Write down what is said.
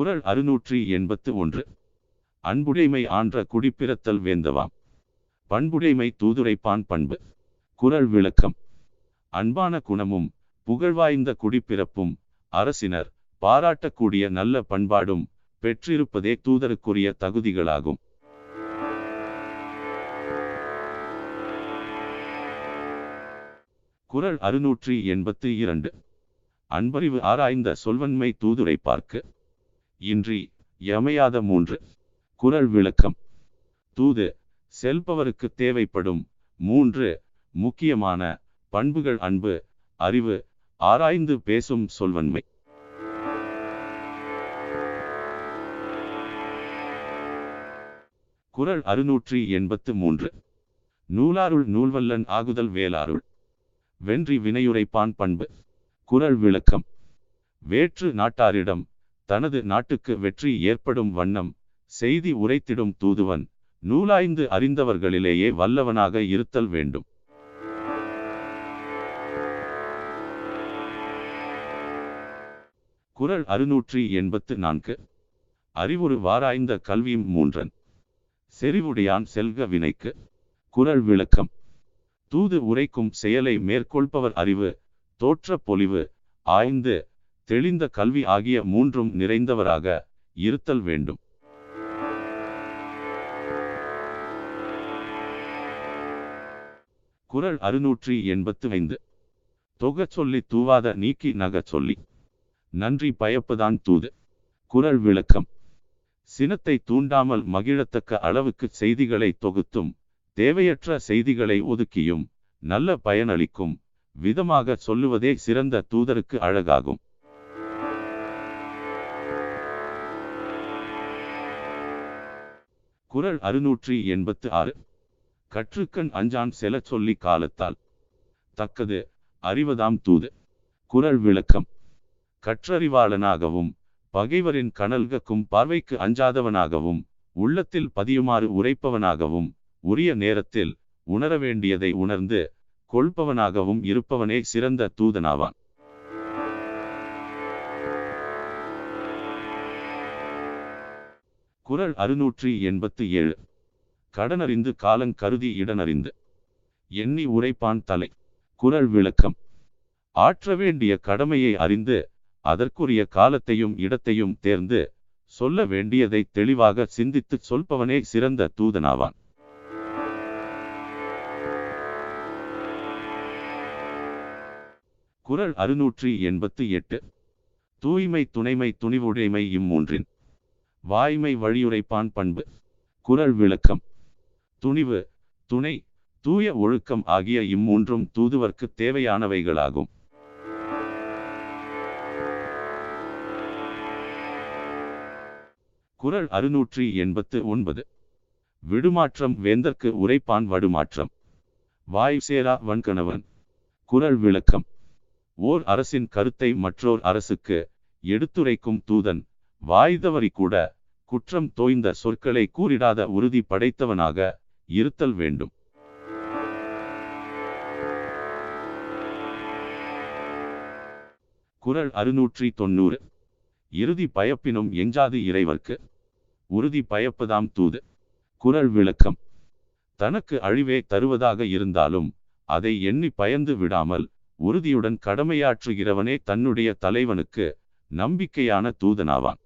குரல் அறுநூற்றி எண்பத்து ஒன்று. அன்புடைமை ஆன்ற குடிப்பிறத்தல் வேந்தவாம். பண்புடைமை தூதுரைப்பான் பண்பு. குரல் விளக்கம். அன்பான குணமும் புகழ்வாய்ந்த குடிப்பிறப்பும் அரசினர் பாராட்டக்கூடிய நல்ல பண்பாடும் பெற்றிருப்பதே தூதருக்குரிய தகுதிகளாகும். குரல் அறுநூற்றி எண்பத்து இரண்டு. அன்பறிவு ஆராய்ந்த சொல்வன்மை தூதுரை பார்க்க இன்றி யமையாத மூன்று. குரல் விளக்கம். தூது செல்பவருக்கு தேவைப்படும் மூன்று முக்கியமான பண்புகள் அன்பு அறிவு ஆராய்ந்து பேசும் சொல்வன்மை. குறள் அறுநூற்றி எண்பத்து மூன்று. நூலாருள் நூல்வல்லன் ஆகுதல் வேளாருள் வென்றி வினையுரைப்பான் பண்பு. குறள் விளக்கம். வேற்று நாட்டாரிடம் தனது நாட்டுக்கு வெற்றி ஏற்படும் வண்ணம் செய்தி உரைத்திடும் தூதுவன். நூலாய்ந்து அறிந்தவர்களிலேயே வல்லவனாக இருத்தல் வேண்டும். குறள் அறுநூற்றி எண்பத்து நான்கு. அறிவுறு வாராய்ந்த கல்வியும் மூன்றன். செறிவுடையான் செல்க வினைக்கு. குரல் விளக்கம். தூது உரைக்கும் செயலை மேற்கொள்பவர் அறிவு தோற்ற பொலிவு ஆய்ந்து தெளிந்த கல்வி ஆகிய மூன்றும் நிறைந்தவராக இருத்தல் வேண்டும். குரல் அறுநூற்றி எண்பத்து ஐந்து தொகச் சொல்லி தூவாத நீக்கி நகச் சொல்லி. நன்றி பயப்பதான் தூது. குரல் விளக்கம். சினத்தை தூண்டாமல் மகிழத்தக்க அளவுக்கு செய்திகளை தொகுத்தும் தேவையற்ற செய்திகளை ஒதுக்கியும் நல்ல பயனளிக்கும் விதமாக சொல்லுவதே சிறந்த தூதருக்கு அழகாகும். குரல் அறுநூற்றி எண்பத்து ஆறு கற்றுக்கண் அஞ்சான் செலச் சொல்லி காலத்தால். தக்கது அறிவதாம் தூது. குறள் விளக்கம். கற்றறிவாளனாகவும் பகைவரின் கனல்கக்கும் பார்வைக்கு அஞ்சாதவனாகவும் உள்ளத்தில் பதியுமாறு உரைப்பவனாகவும் உரிய நேரத்தில் உணர வேண்டியதை உணர்ந்து கொள்பவனாகவும் இருப்பவனே சிறந்த தூதனாவான். குரல் அறுநூற்றி எண்பத்து ஏழு. கடனறிந்து காலங் கருதி இடனறிந்து. எண்ணி உரைப்பான் தலை. குரல் விளக்கம். ஆற்ற வேண்டிய கடமையை அறிந்து அதற்குரிய காலத்தையும் இடத்தையும் தேர்ந்து சொல்ல வேண்டியதை தெளிவாக சிந்தித்து சொல்பவனே சிறந்த தூதனாவான். குரல் அறுநூற்றி எண்பத்து எட்டு. தூய்மை துணைமை துணிவுடைமை இம்மூன்றின். வாய்மை வழியுரைப்பான் பண்பு குரல் விளக்கம் துணிவு துணை தூய ஒழுக்கம் ஆகிய இம்மூன்றும் தூதுவர்க்கு தேவையானவைகளாகும். குரல் அறுநூற்றி எண்பத்து ஒன்பது. விடுமாற்றம் வேந்தற்கு உரைப்பான் வடுமாற்றம். வாய் சேரா வன்கணவன். குரல் விளக்கம். ஓர் அரசின் கருத்தை மற்றோர் அரசுக்கு எடுத்துரைக்கும் தூதன் வாய்தவறி கூட குற்றம் தோய்ந்த சொற்களை கூறிடாத உறுதி படைத்தவனாக இருத்தல் வேண்டும். குரல் அறுநூற்றி தொண்ணூறு. இறுதி பயப்பினும் எஞ்சாது இறைவர்க்கு. உறுதி பயப்பதாம் தூது. குரல் விளக்கம். தனக்கு அழிவே தருவதாக இருந்தாலும் அதை எண்ணி பயந்து விடாமல் உறுதியுடன் கடமையாற்றுகிறவனே தன்னுடைய தலைவனுக்கு நம்பிக்கையான தூதனாவான்.